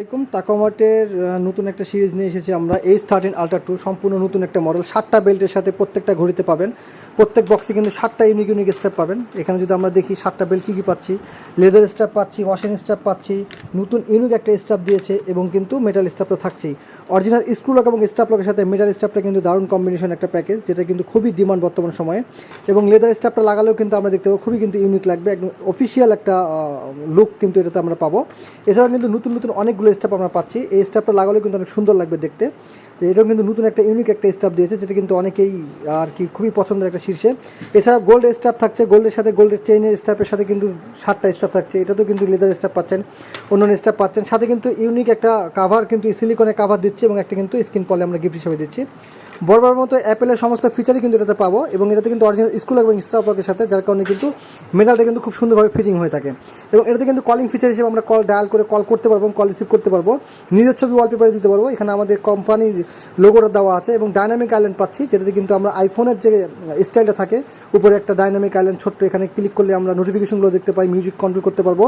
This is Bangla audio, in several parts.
আসসালামাইকুম তাকোমাটের নতুন একটা সিরিজ নিয়ে এসেছি আমরা এইচ থার্টিন আলট্রা টু সম্পূর্ণ নতুন একটা মডেল সাতটা বেল্টের সাথে প্রত্যেকটা ঘড়িতে পাবেন। প্রত্যেক বক্সে কিন্তু সাতটা ইউনিক ইউনিক স্ট্যাপ পাবেন। এখানে যদি আমরা দেখি সাতটা বেল্ট কী কী পাচ্ছি লেদার স্ট্যাপ পাচ্ছি ওয়াশিং স্ট্যাপ পাচ্ছি, নতুন ইউনিক একটা স্ট্যাপ দিয়েছে এবং কিন্তু মেটাল স্ট্যাপ তো থাকছেই। অরিজিনাল স্ক্রু লক এবং স্ট্যাপ লকের সাথে মেটাল স্ট্যাপটা কিন্তু দারুণ কম্বিনেশন একটা প্যাকেজ যেটা কিন্তু খুবই ডিমান্ড বর্তমান সময়ে। এবং লেদার স্ট্যাপটা লাগালেও কিন্তু আমরা দেখতে পাবো, খুবই কিন্তু ইউনিক লাগবে। একদম অফিসিয়াল একটা লুক কিন্তু এটাতে আমরা পাবো। এছাড়াও কিন্তু নতুন নতুন অনেকগুলো স্ট্যাপ আমরা পাচ্ছি। এই স্টাফটা লাগালেও কিন্তু অনেক সুন্দর লাগবে দেখতে। এটাও কিন্তু নতুন একটা ইউনিক একটা স্টাফ দিয়েছে, যেটা কিন্তু অনেকেই আর কি খুবই পছন্দের একটা শীর্ষে। এছাড়া গোল্ড স্টাফ থাকছে গোল্ডের সাথে গোল্ডের চেইনের স্টাফের সাথে কিন্তু সাতটা স্টাফ থাকছে। এটাতেও কিন্তু লেদার স্টাফ পাচ্ছেন অন্য স্টাফ পাচ্ছেন। সাথে কিন্তু ইউনিক একটা কাভার কিন্তু সিলিকনের কাভার দিচ্ছে এবং একটা কিন্তু স্ক্রিন পলে আমরা গিফট হিসেবে দিচ্ছি। বরাবর মতো অ্যাপেলের সমস্ত ফিচারই কিন্তু এটাতে পাবো এবং এটাতে কিন্তু অরিজিনাল স্কুল এবং স্টাফ লকের সাথে, যার কারণে কিন্তু মেটালটা কিন্তু খুব সুন্দরভাবে ফিটিং হয়ে থাকে। এবং এটাতে কিন্তু কলিং ফিচার হিসেবে আমরা কল ডায়াল করে কল করতে পারব কল রিসিভ করতে পারব। নিজের ছবি ওয়ালপেপারে দিতে পারব। এখানে আমাদের কোম্পানির লোগোটা দেওয়া আছে এবং ডাইনামিক আইল্যান্ড পাচ্ছি, যেটাতে কিন্তু আমরা আইফোনের যে স্টাইলটা থাকে, উপরে একটা ডাইনামিক আইল্যান্ড ছোট্ট এখানে ক্লিক করলে আমরা নোটিফিকেশনগুলো দেখতে পাই মিউজিক কন্ট্রোল করতে পারব।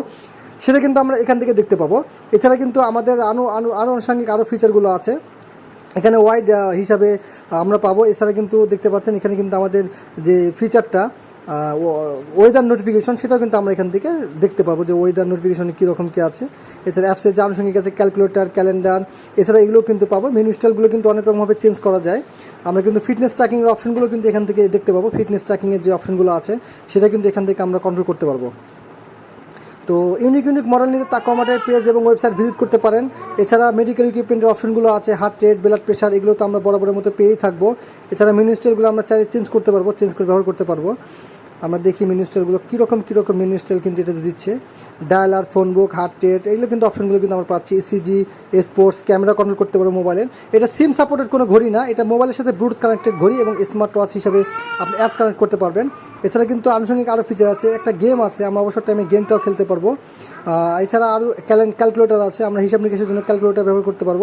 সেটা কিন্তু আমরা এখান থেকে দেখতে পাবো। এছাড়া কিন্তু আমাদের আরও আরও আনুষঙ্গিক আরও ফিচারগুলো আছে। এখানে ওয়াইড হিসাবে আমরা পাবো। এছাড়া কিন্তু দেখতে পাচ্ছেন, এখানে কিন্তু আমাদের যে ফিচারটা ওয়েদার নোটিফিকেশন সেটাও কিন্তু আমরা এখান থেকে দেখতে পাবো যে ওয়েদার নোটিফিকেশনে কীরকম কী আছে। এছাড়া অ্যাপসের যে আনুষঙ্গিক আছে ক্যালকুলেটার ক্যালেন্ডার এছাড়া এগুলো কিন্তু পাবো। মেনু স্টাইলগুলো কিন্তু অনেক রকমভাবে চেঞ্জ করা যায়। আমরা কিন্তু ফিটনেস ট্র্যাকিংয়ের অপশনগুলো কিন্তু এখান থেকে দেখতে পাবো। ফিটনেস ট্র্যাকিংয়ের যে অপশনগুলো আছে, সেটা কিন্তু এখান থেকে আমরা কন্ট্রোল করতে পারব। তো ইউনিক ইউনিক মডেল নিতে তাকমাটের পেজ এবং ওয়েবসাইট ভিজিট করতে পারেন। এছাড়া মেডিকেল ইকুইপমেন্টের অপশনগুলো আছে হার্ট রেট ব্লাড প্রেশার এগুলো তো আমরা বরাবরের মতো পেয়েই থাকব। এছাড়া মেনু আমরা চাইলে চেঞ্জ করতে পারব চেঞ্জ করে ব্যবহার করতে পারব। আমরা দেখি মেনু কীরকম কীরকম মেনু কিন্তু এটাতে দিচ্ছে। Dialer phone book heart rate এগুলো কিন্তু অপশনগুলো কিন্তু আমরা পাচ্ছি। ইসিজি স্পোর্টস ক্যামেরা কন্ট্রোল করতে পারব মোবাইলের এটা সিম সাপোর্টেড কোনো ঘড়ি না, এটা মোবাইলের সাথে ব্লুটুথ কানেক্টেড ঘড়ি এবং স্মার্ট ওয়াচ হিসাবে আপনি অ্যাপস কানেক্ট করতে পারবেন। এছাড়া কিন্তু আনুষঙ্গিক আরও ফিচার আছে, একটা গেম আছে, আমরা অবসর টাইমে গেমটাও খেলতে পারব। এছাড়া আরও ক্যালকুলেটর আছে, আমরা হিসাব নিকাশের জন্য ক্যালকুলেটর ব্যবহার করতে পারব।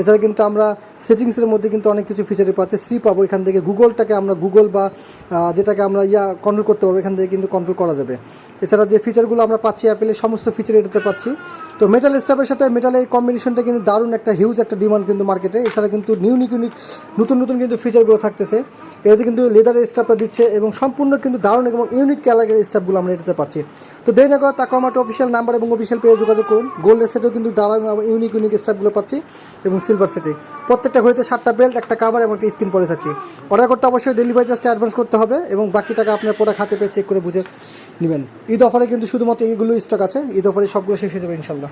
এছাড়া কিন্তু আমরা সেটিংসের মধ্যে কিন্তু অনেক কিছু ফিচারই পাচ্ছি। শ্রী পাবো, এখান থেকে গুগলটাকে আমরা গুগল বা যেটাকে আমরা ইয়া কন্ট্রোল করতে পারব, এখান থেকে কিন্তু কন্ট্রোল করা যাবে। এছাড়া যে ফিচারগুলো আমরা পাচ্ছি অ্যাপেলের সমস্ত ফিচার এটাতে পাচ্ছি। তো মেটাল স্টাফের সাথে মেটাল এই কম্বিনেশনটা কিন্তু দারুণ একটা হিউজ একটা ডিমান্ড কিন্তু মার্কেটে এছাড়া কিন্তু ইউনিক ইউনিক নতুন নতুন কিন্তু ফিচারগুলো থাকতেছে। এটাতে কিন্তু লেদারের স্টাফটা দিচ্ছে এবং সম্পূর্ণ কিন্তু দারুণ এবং ইউনিক ক্যালাগের স্টাফগুলো আমরা এটাতে পাচ্ছি। তো দেরি না করে তাকে আমার অফিসিয়াল নাম্বার এবং অফিসিয়াল পেয়ে যোগাযোগ করুন। গোল্ডের সেটেও কিন্তু দারুণ ইউনিক ইউনিক স্টাফগুলো পাচ্ছি এবং সিলভার সেটে প্রত্যেকটা ঘড়িতে সাতটা বেল্ট একটা কাভার এবং একটা স্ক্রিন পরে থাকছি। অর্ডার করতে অবশ্যই ডেলিভারি জাস্ট অ্যাডভান্স করতে হবে এবং বাকি টাকা আপনার প্রোডাক্ট হাতে পেয়ে চেক করে বুঝে নেবেন। ঈদ অফারে কিন্তু শুধুমাত্র এইগুলো স্টক আছে। ঈদ অফারে সবগুলো শেষ হয়ে যাবে ইনশাল্লাহ